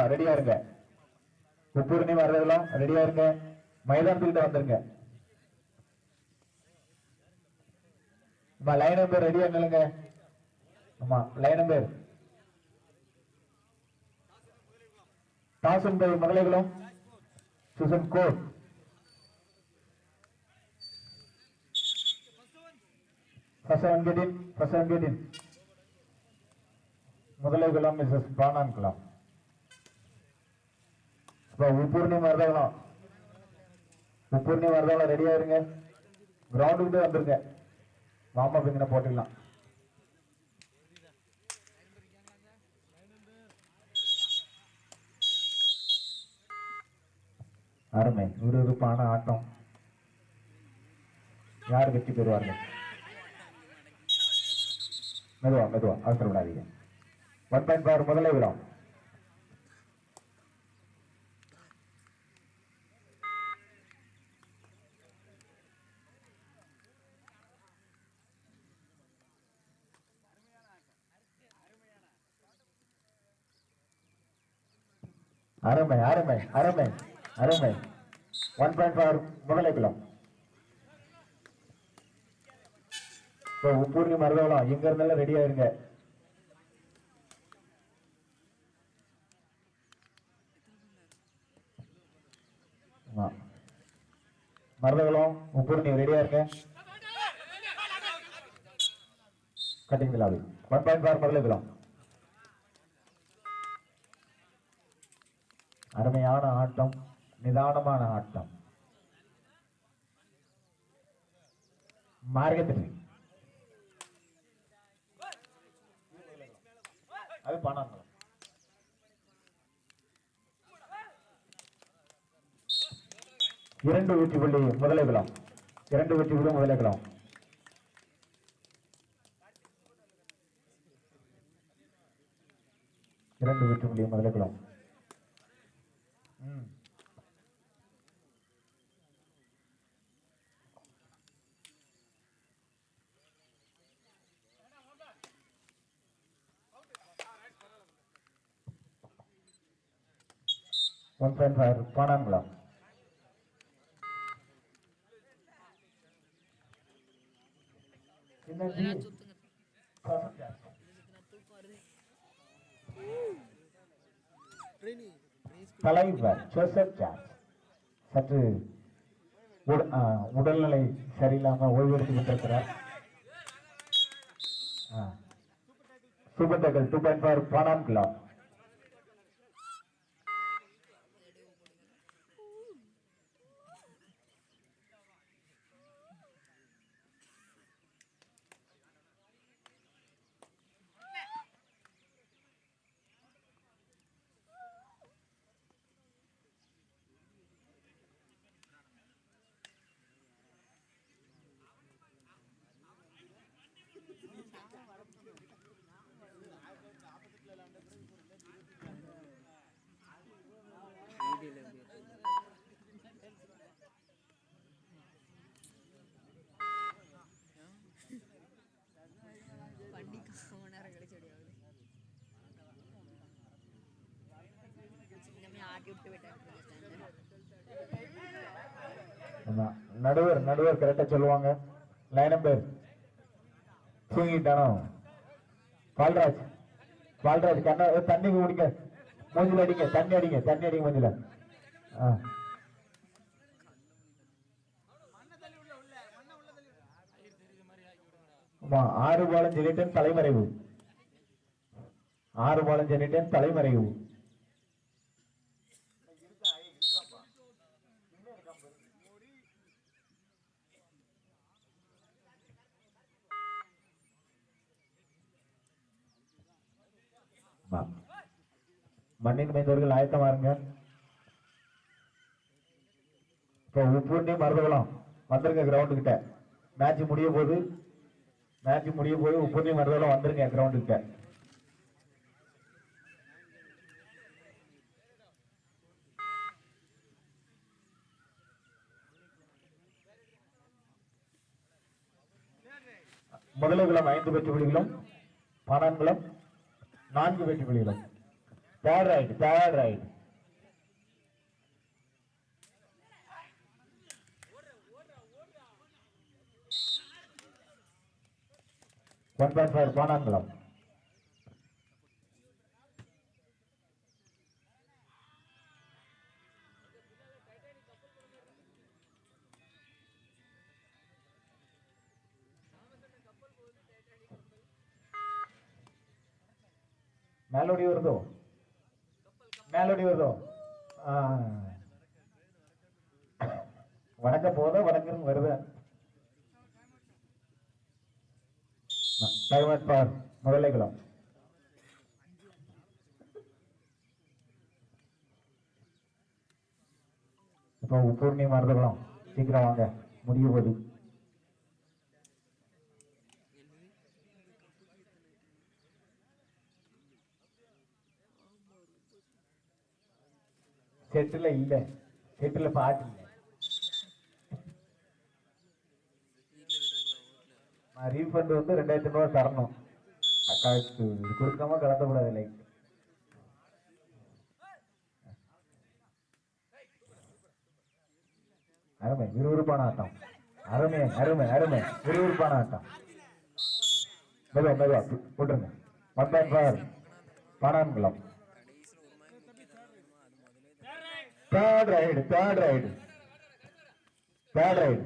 மருதகுளம் ரெடியா இருங்க. உப்பூர்ணி வர்றதெல்லாம் ரெடியா இருங்க. மைதானத்துக்கிட்ட வந்துருங்க. அம்மா லைன் நம்பர் ரெடியா நில்லுங்க. ஆமா லைன் நம்பர் தாசன் பை மகளகுளம். சுசன் கோட் ஃபசவன் கெடின் ஃபசவன் கெடின் முதலைகுளம் மிஸ்ஸஸ் பானான்குளம். இப்போ உப்பூர்ணி மருதகுளம் உப்பூர்ணி மருதகுளம் ரெடியா இருங்க கிரவுண்டுக்கிட்டே வந்துருங்க. வாமா பிங்கன போட்டுக்கலாம் அருமை. விறுவிறுப்பான ஆட்டம். யார் வெற்றி பெறுவார்கள்? மெதுவா மெதுவா. அவசரப்படாதீங்க. ஒன் பாயிண்ட் பார் முதலே விடும் அருமை அருமை அருமை அருமை. ஒன் பாயிண்ட் ஃபார் முதலைக்குளம் இப்போ உப்பூர்ணி மருதவளம் எங்க இருந்தாலும் ரெடியா இருங்க ஆமா. மருதகுளம் உப்பூர்ணி ரெடியா இருங்க. கட்டிங் விழாவி ஒன் பாயிண்ட் ஃபார் மருதகுளம் அருமையான ஆட்டம் நிதானமான ஆட்டம். மார்க்கத்தில் அது பணம். இரண்டு வெற்றி புள்ளி முதலைகுளம் இரண்டு வெற்றி புள்ளி முதலைகுளம் இரண்டு வெற்றி புள்ளி முதலைகுளம் ம் ஒன் பாயிண்ட் ஃபைவ் பானாங்குளம் தலைவர் ஜோசப் ஜார்ஜ் சற்று உடல்நிலை சரியில்லாம ஓய்வெடுத்து கொண்டிருக்கிறார். Super tackle two point five Pananakulam நடுவர் நடுவர் கரெக்டா சொல்லுவாங்க. லைன் நம்பர் தூங்கிட்டானோ? பால்ராஜ் பால்ராஜ் கண்ணா தண்ணி குடிங்க. மூஞ்சில அடிங்க தண்ணி அடிங்க தண்ணி அடிங்க மூஞ்சில. ஆறு பாலம் சொல்லிட்டேன் தலைமறைவு. ஆறு பாலம் சொல்லிட்டேன் தலைமறைவு ஆமா. மண்ணின் மைந்தவர்கள் ஆயத்தமா இருங்க. இப்போ உப்பூர்ணி மருதகுளம் வந்துருங்க கிரவுண்டு கிட்ட. மேட்ச் முடிய போது மேட்ச் முடிய போது உப்பூர்ணி மருதகுளம் வந்துருங்க கிரவுண்டு கிட்ட. முதலகுளம் ஐந்து வெற்றி புள்ளிகளும் பானான்குளம் நான்கு வெற்றி புள்ளிகளும். Third raid third raid one point five Pananakulam மேலோடி வருதோ? மேலோடி வருதோ? வணக்க போதோ வணக்கம் வருவேன் டைவர்ட் பார் முதலைக்குளம் இப்போ பூர்ணி மருந்துகளும் சீக்கிரம் வாங்க. முடிய போகுது. செட்டுல இல்ல செட்டுல பாட்டு இல்ல ரீஃபண்ட் வந்து ரெண்டாயிரத்தி ரூபாய் தரணும் அக்காவுக்கு இது கொடுக்காம கலந்தக்கூடாது லைக் அருமை விறுவிறுப்பான ஆட்டம் அருமை அருமை அருமை விறுவிறுப்பான ஆட்டம் மெதுவா மெதுவா போட்டுருங்க one point five third raid third raid third raid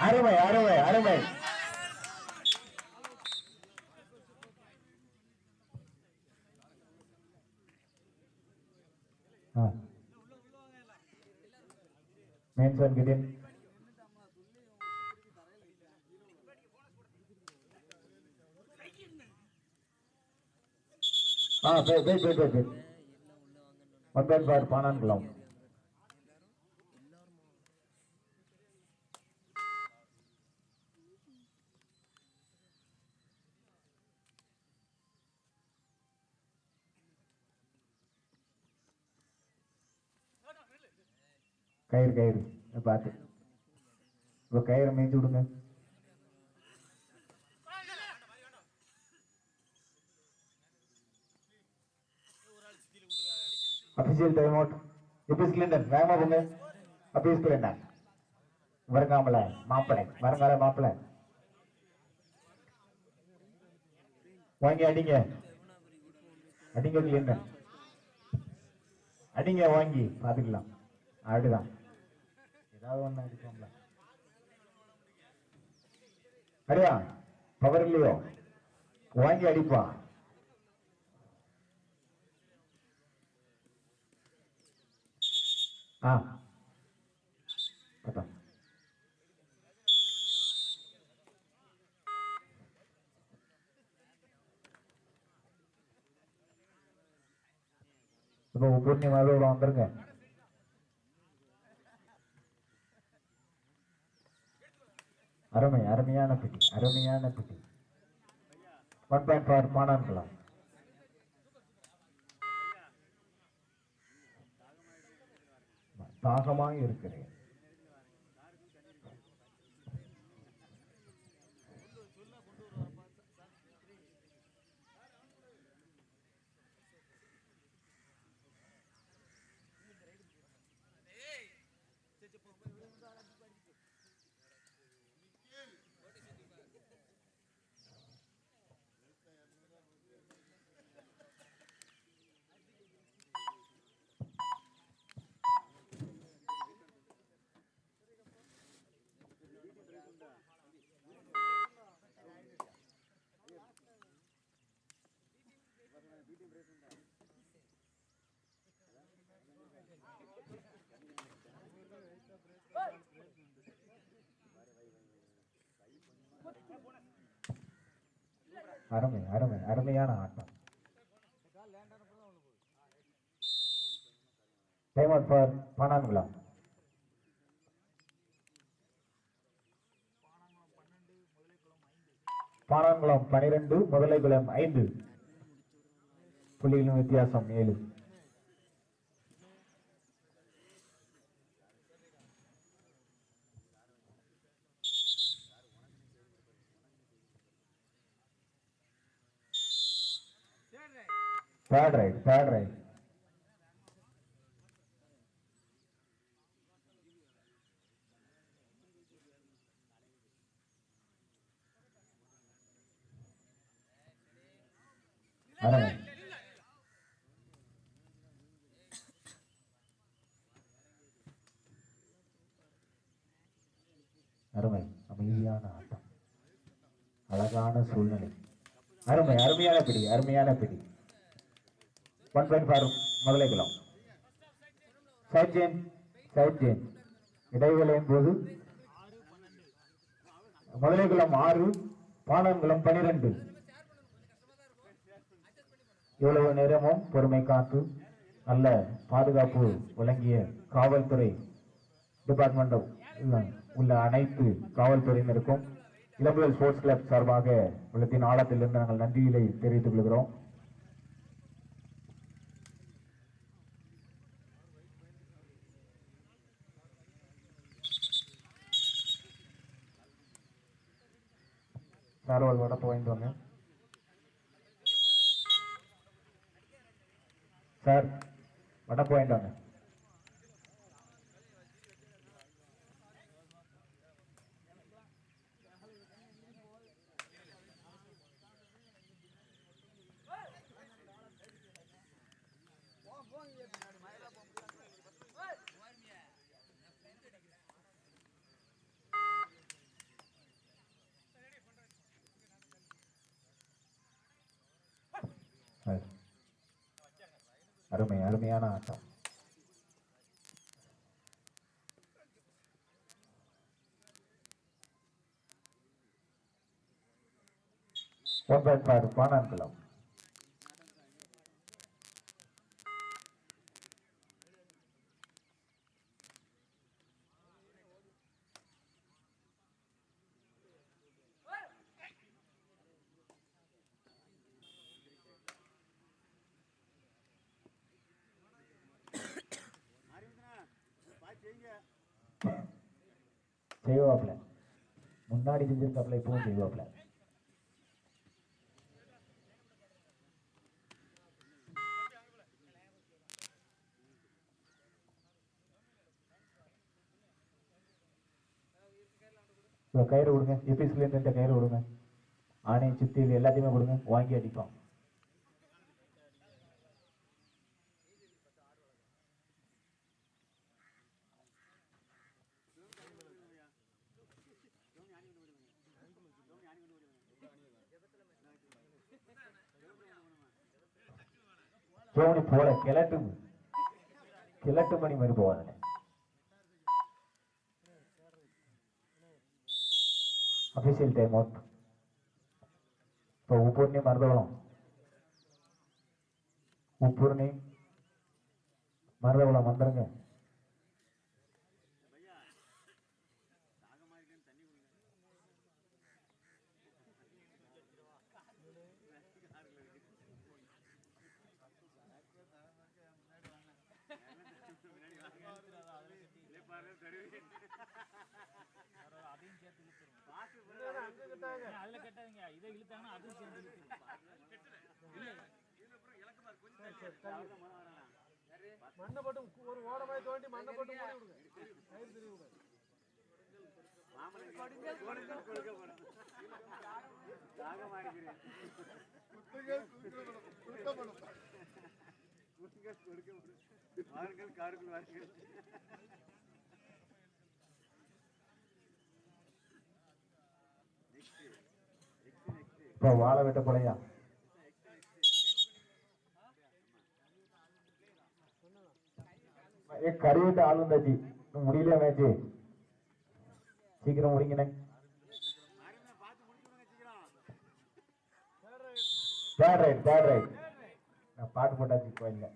அருமை அருமை அருமை. மேன்சன் கிட்டேன் ஆ போய் போய் போய் போய் போய் பார் பானான்குளம். கயிறு கயிறு பார்த்து. இப்போ கயிறை மேய்ச்சி விடுங்க. அபிஷியல் டைம் அவுட் இப்பீஸ் கிளிண்டன் வேகமா போங்க அப்பீஸ் கிளிண்டன் வருங்காமல மாப்பிளை வருங்கால மாப்பிளை வாங்கி அடிங்க. அடிங்க கிளிண்டன் அடிங்க வாங்கி. பாத்துக்கலாம் அடுதான் ஏதாவது ஒண்ணு அடிப்போம்ல. அடியா? பவர் இல்லையோ? வாங்கி அடிப்பா. ஆ கரெக்டா. இப்போ பூர்ணிமாவோட வந்துருங்க அருமை அருமையான பிடி அருமையான பிடி ஒன் பாயிண்ட் ஃபார் மாணவர்களாம் தாகமாக இருக்கிறேன் அருமை அருமை அருமையான ஆட்டம். Time out for Pananakulam Pananakulam பனிரெண்டு முதலைக்குளம் ஐந்து. புள்ளிகளின் வித்தியாசம் ஏழு. தேர்ட் ரைட் தேர்ட் அழகான சூழ்நிலை. அருமை அருமையான பிடி அருமையான பிடி. One point for Mudhalaikulam side change side change இடைவேளையின் போது முதலைக்குளம் ஆறு பானங்குளம் பனிரெண்டு. இவ்வளவு நேரமும் பொறுமை காத்து நல்ல பாதுகாப்பு வழங்கிய காவல்துறை டிபார்ட்மெண்ட் உள்ள அனைத்து காவல்துறையினருக்கும் இளம்புயல் ஸ்போர்ட்ஸ் கிளப் சார்பாக உள்ளத்தின் ஆழத்திலிருந்து நாங்கள் நன்றிகளை தெரிவித்துக் கொள்கிறோம். சார் ஒரு வடை வாங்கிட்டு வாங்க சார் வடை வாங்கிட்டு வாங்க சார் அருமை அருமையான ஆட்டம். One point பானான்குளம் செய்வாப்பில். முன்னாடி செஞ்சிருக்காப்புல இப்பவும் செய்வாப்பில். கயிறு கொடுங்க. எபிஸ்ல கயிறு கொடுங்க. ஆணை சுத்தி எல்லாத்தையுமே கொடுங்க. வாங்கி அடிப்போம். சோனி போல கிழட்டு கிழட்டு மணி மாதிரி போவாங்க அபிஷியல் டைம் அவுட் இப்போ உப்பூர்ணி மருதவளம். உப்பூர்ணி மருதவளம் வந்துருங்க. மண்ணை போட்டு ஒரு ஓடமாய் தோண்டி மண்ணை போட்டு மூடி விடுங்க. கயிறு தெரிய விடுங்க. இப்போ வாழ வெட்ட போலையா? ஏ கறி வெட்ட ஆள் வந்தாச்சு. இன்னும் முடியல மேட்ச் சீக்கிரம் முடிங்கண்ணே. தேர்ட் ரைட் தேர்ட் ரைட் நான் பாட்டு போட்டாச்சு கோயில்ல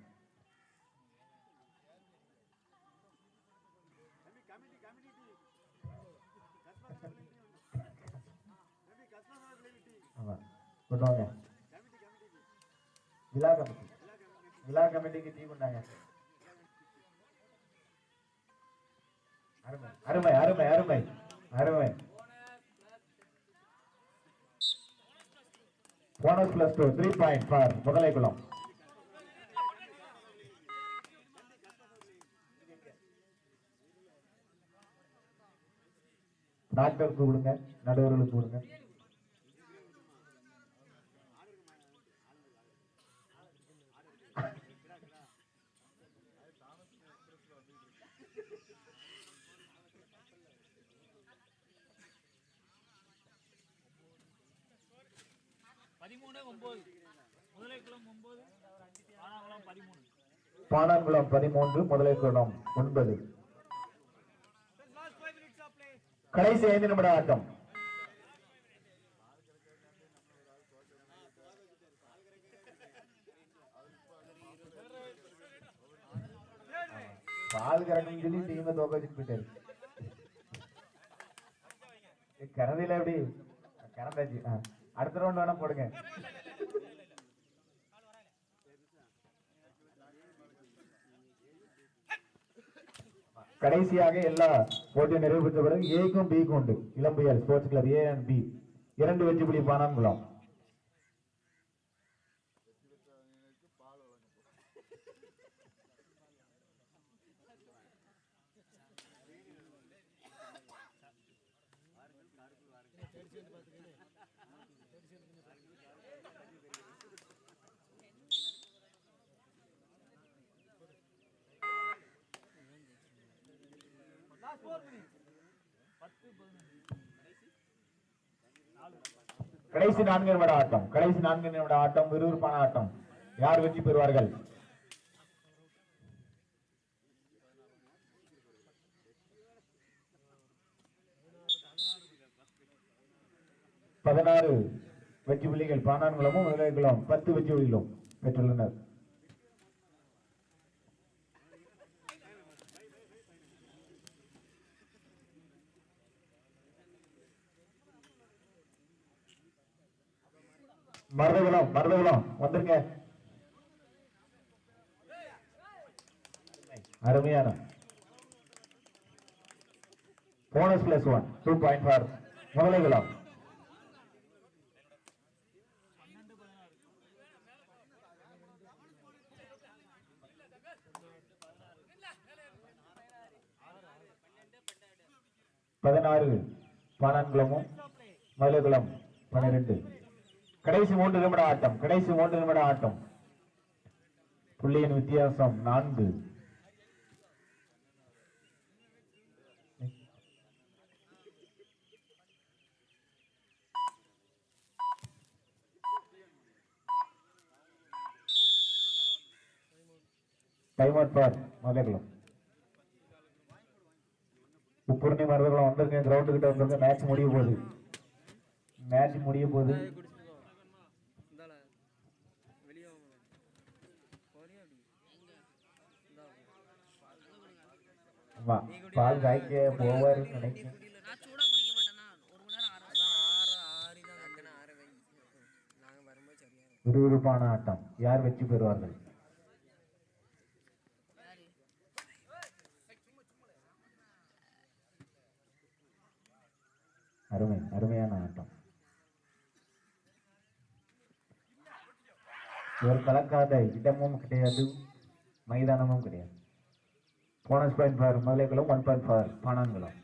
விழா கமிட்டி. விழா கமிட்டிக்கு டீ கொண்டாங்க. அருமை அருமை அருமை அருமை. Bonus plus two three point for Mudhalaikulam டாக்டருக்கு கொடுங்க நடுவர்களுக்கு கொடுங்க. பாணான்குளம் பதிமூன்று முதலைக்குளம் ஒன்பது கடைசி ஐந்து நிமிட ஆட்டம். பால் கரணும் சொல்லி டீமை தோக்க போயிட்டாரு. எப்படி? கரந்தாச்சு அடுத்த ரவுண்ட் வேணா போடுங்க. கடைசியாக எல்லா போட்டியும் நிறைவு பெற்ற பிறகு ஏக்கும் பிக்கும் உண்டு. Ilampuyal sports club A and B இரண்டு வெற்றி புள்ளி பானாங்குளம் கடைசி நான்கு நிமிட ஆட்டம். கடைசி நான்கு நிமிட ஆட்டம் விறுவிறுப்பான ஆட்டம். யார் வெற்றி பெறுவார்கள்? பதினாறு வெற்றி புள்ளிகள் பானான்குளமும் முதலைக்குளம் பத்து வெற்றி புள்ளிகளும் பெற்றுள்ளனர். மருதகுளம் மருதகுலம். வந்துருங்க. அருமையான. Bonus plus one two point for Mudhalaikulam பதினாறு பானான்குளமும் மதுரைக்குளம் பன்னிரெண்டு. கடைசி மூன்று நிமிட ஆட்டம் கடைசி மூன்று நிமிட ஆட்டம். புள்ளியின் வித்தியாசம் நான்கு. Time out for Maduraikulam Uppurani Maruthakulam வந்துருங்க கிரவுண்டு கிட்ட வந்திருக்கேன் மேட்ச் முடிய போகுது. மேட்ச் முடிய போகுது ஆமா பால் காய்க்க போவாருன்னு நினைக்கிறேன். விறுவிறுப்பான ஆட்டம். யார் வெற்றி பெறுவார்கள்? அருமை அருமையான ஆட்டம். இவர் கலக்காத இடமும் கிடையாது மைதானமும் கிடையாது. Bonus point for Maduraikulam one point for Pananakulam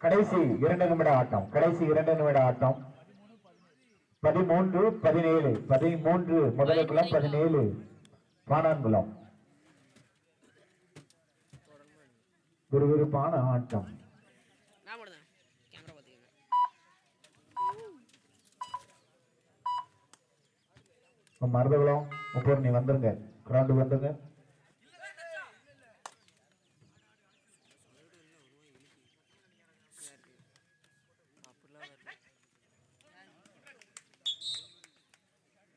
கடைசி இரண்டு நிமிட ஆட்டம் கடைசி இரண்டு நிமிட ஆட்டம். பதிமூன்று பதினேழு பதிமூன்று முதலைக்குளம் பதினேழு பானான்குளம் விறுவிறுப்பான ஆட்டம். மருதகுளம் முப்பது நீ வந்துருங்க. கிரவுண்டு வந்துருங்க.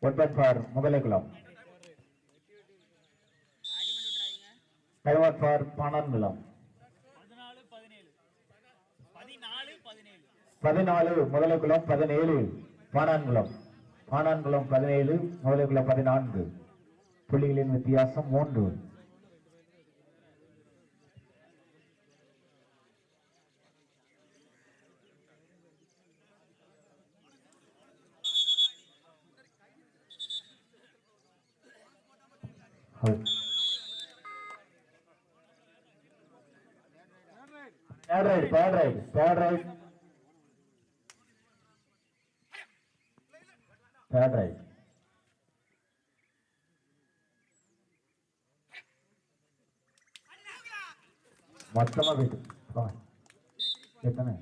One point for Mudhalaikulam out for Pananakulam பதினாலு பதினேழு பதினாலு பதினேழு பதினாலு முதலைக்குளம் பதினேழு. பானான்குளம் பானான்குளம் பதினேழு முதலைக்குளம் பதினான்கு. புள்ளிகளின் வித்தியாசம் மூன்று. மொத்தமா போயிட்டு வா. எத்தனை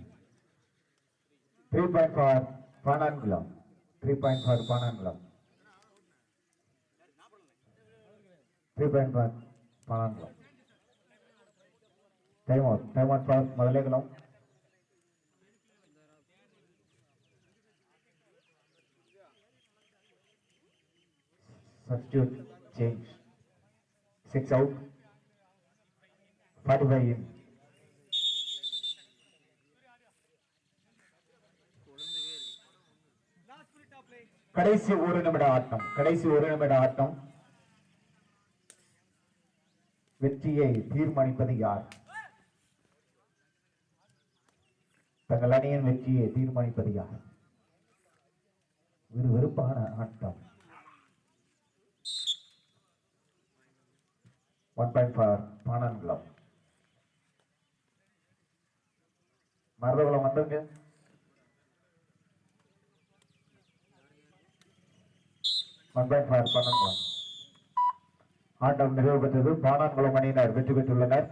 three point for Pananakulam three point for Pananakulam three point for Pananakulam time out time out for Mudhalaikulam substitute change six out 45 கடைசி ஒரு நிமிட ஆட்டம் கடைசி ஒரு நிமிட ஆட்டம். வெற்றியை தீர்மானிப்பது யார்? தங்கள் அணியின் வெற்றியை தீர்மானிப்பது யார்? விறுவிறுப்பான ஆட்டம். One point for Pananakulam. Maruthakulam வந்துங்க ஒன் பாயிண்ட் ஃபார் பானான்குளம் ஆட்டம் நிறைவு பெற்றது. பானான்குளம் அணியினர் வெற்றி பெற்றுள்ளனர்.